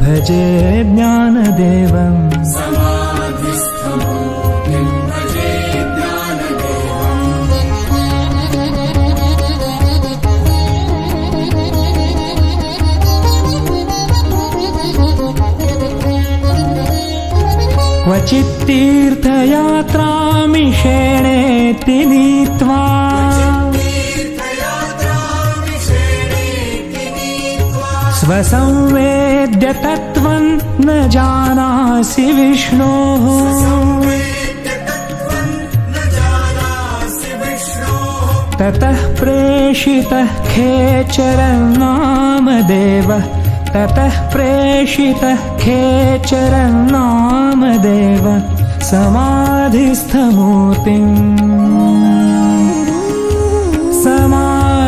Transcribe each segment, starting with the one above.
भजे ज्ञान स्वसंवेद्य तत्त्वं न जानासि विष्णोः। ततः प्रेषितः खेचरन्नामदेवः ततः प्रेषितः खेचरन्नामदेव समाधिस्थमूर्तिम्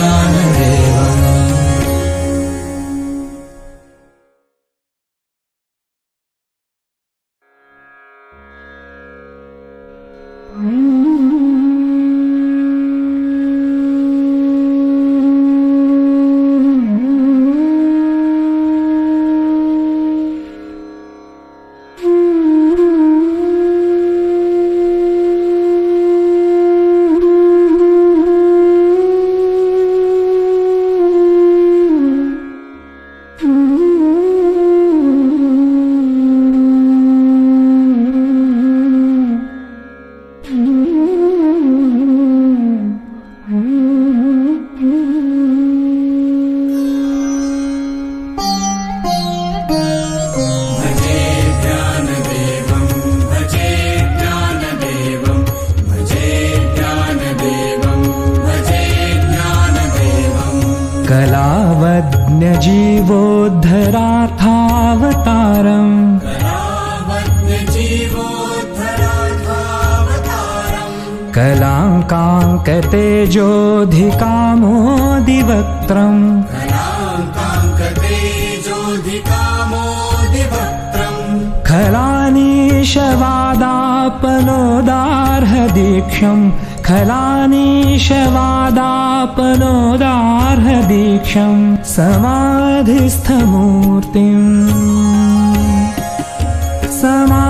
on कलाङ्काङ्क खलानीशवादापनोदार्हदीक्षम्। खलानीशवादापनोदार्हदीक्षम्। समाधिस्थमूर्तिम्। समा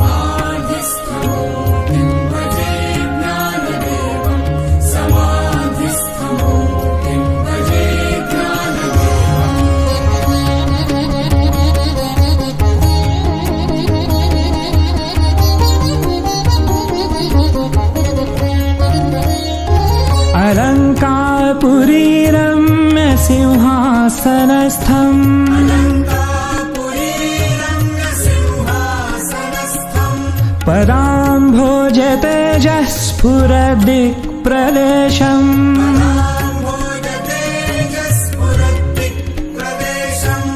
स्फुरदिक्प्रदेशम् भोजतेजस्फुरद्दिक्प्रदेशम्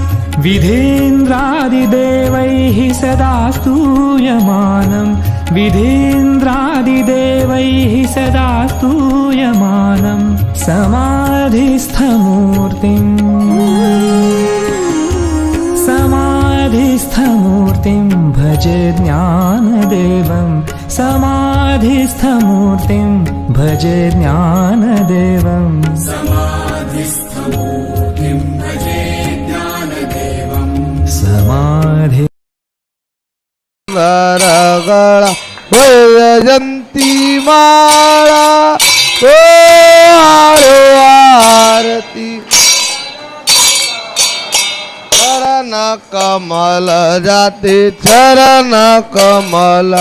विधीन्द्रादिदेवैः सदा स्तूयमानम् विधीन्द्रादिदेवैः सदा स्तूयमानम् समाधिस्थमूर्तिम् समाधिस्थमूर्तिं भज ज्ञानदेवं समाधिस्थमूर्तिं भज ज्ञानदेवं समाधि भजे ज्ञानदेवं समाधि गळ वैजयन्ती माळा ओ कमल जाते चरण कमल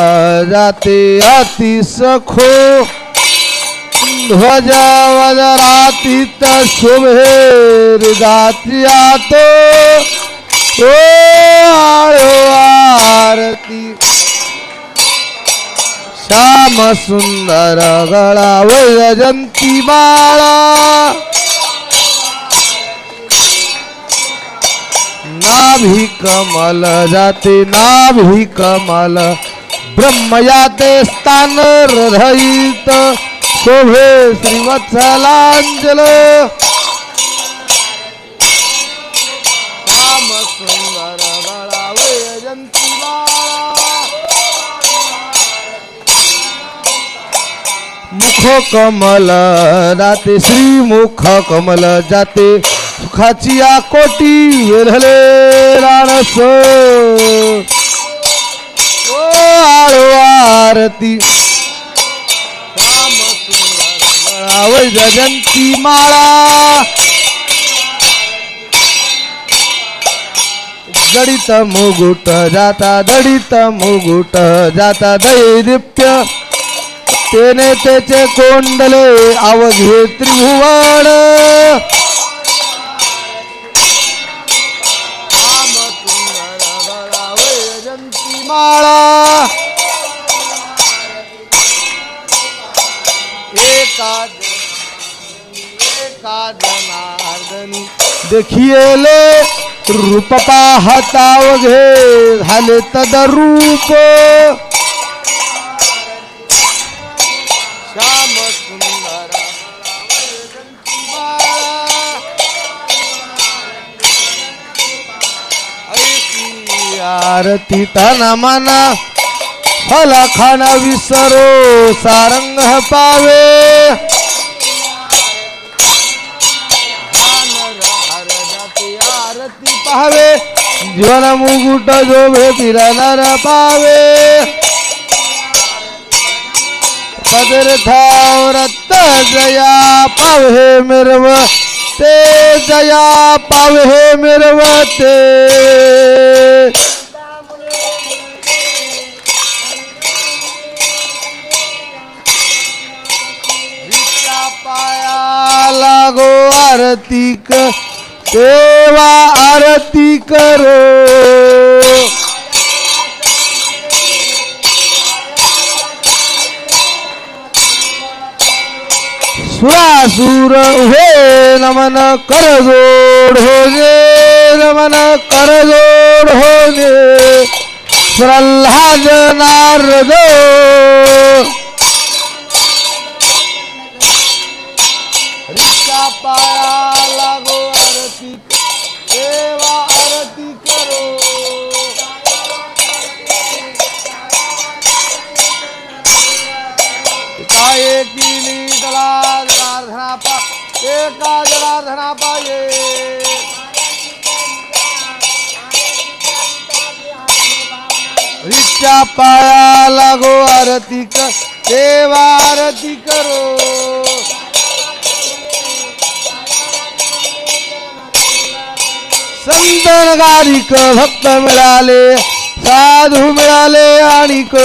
जाते अति सखो। ध्वज वजरातीत शुभे जात्या तो ओ आळो आरती। श्याम सुंदर गळा वयजंती बाळा नाभी कमल जाते नाभी कमल. ब्रह्मयाते स्थान हृदयित. शोभे श्रीवत्सलांजल. राम सुंदर गळा वैजंती मुख कमल जाते श्रीमुख कमल जाते. सुखाची या कोटी वेधले राणस. ओ आळो आरती. राम माळा. दडित मुगुट जाता दडित मुगुट जाता दैदिप्य. तेने त्याचे कोंडले अवघे त्रिभुवन. माळा. एका एका जनार्दनी देखिएले रूप पाहता वघे झाले तद रूप. आरती तना मना फला खाना विसरो सारंग पावे। आरती पाहावे जीवन मुकुट जो भेटीला नर पावे। पदरथावरत जया पावे मिरव ते जया पावे मिरवते विच्या गो लागो आरती कर देवा आरती करो. सुरासुर हे नमन करजोड हो गे नमन करजोड हो गे प्रल्हाद नारद. पाया लागो आरती, देवा आरती करो। जनार्दना पा जनार्दना रिक्षा पाया आरती कर, देवा आरती करो। संतन गारी को भक्त मिळाले साधू मिळाले आणि को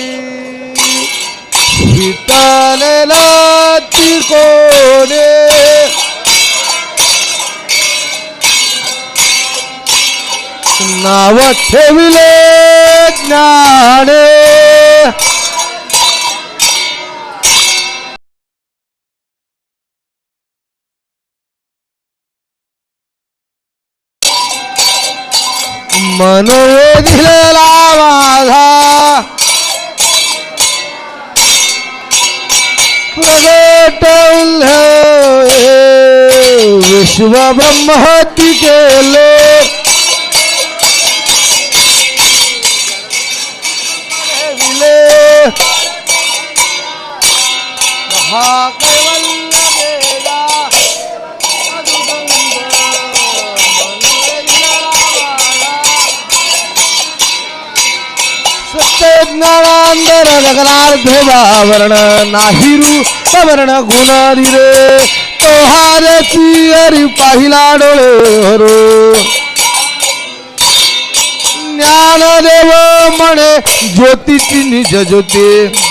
ठेविले ज्ञान. ज्ञाने मनोवेदिलेला माझा प्रगट विश्व ब्रह्मती केले. ज्ञानांदर नगरार्धे वर्ण नाहिरू वर्ण गुणाधिरे तोहार चियरी पहिला डोले हरो ज्ञान देव मणे ज्योति चिन्ह ज्योती।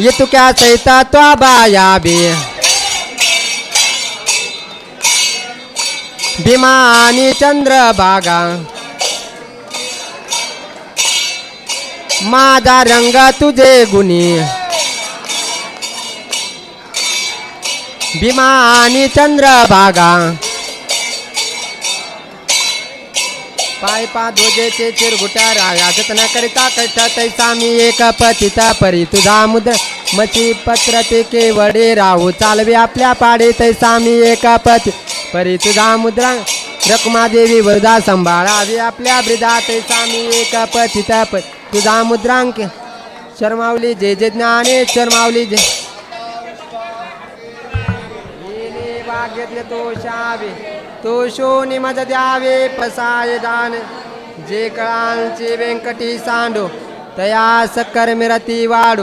ये तो क्या सहिता? तो बाया भी। विमानी चंद्र बागा माझा रंग तुझे गुनी। विमानी चंद्र बागा पाय पा ध्वजेचे चिरगुटा राया न करिता कष्ट तैसा मी एक पतिता परी. तुझा मुद्र मची पत्र ते केवडे राहू. चालवे आपल्या पाडे तैसा मी एक पती परी. तुझा मुद्रा रकमा देवी वरदा सांभाळावी आपल्या ब्रिदा तैसा मी एक पतिता परी. तुझा मुद्रांक शर्मावली जे जे ज्ञाने शर्मावली जे वाग्यज्ञ तोषावे तोषो निमज द्यावे पसाय दान जे कळांचे व्यंकटी सांडो तया सकर्मिरती वाडो।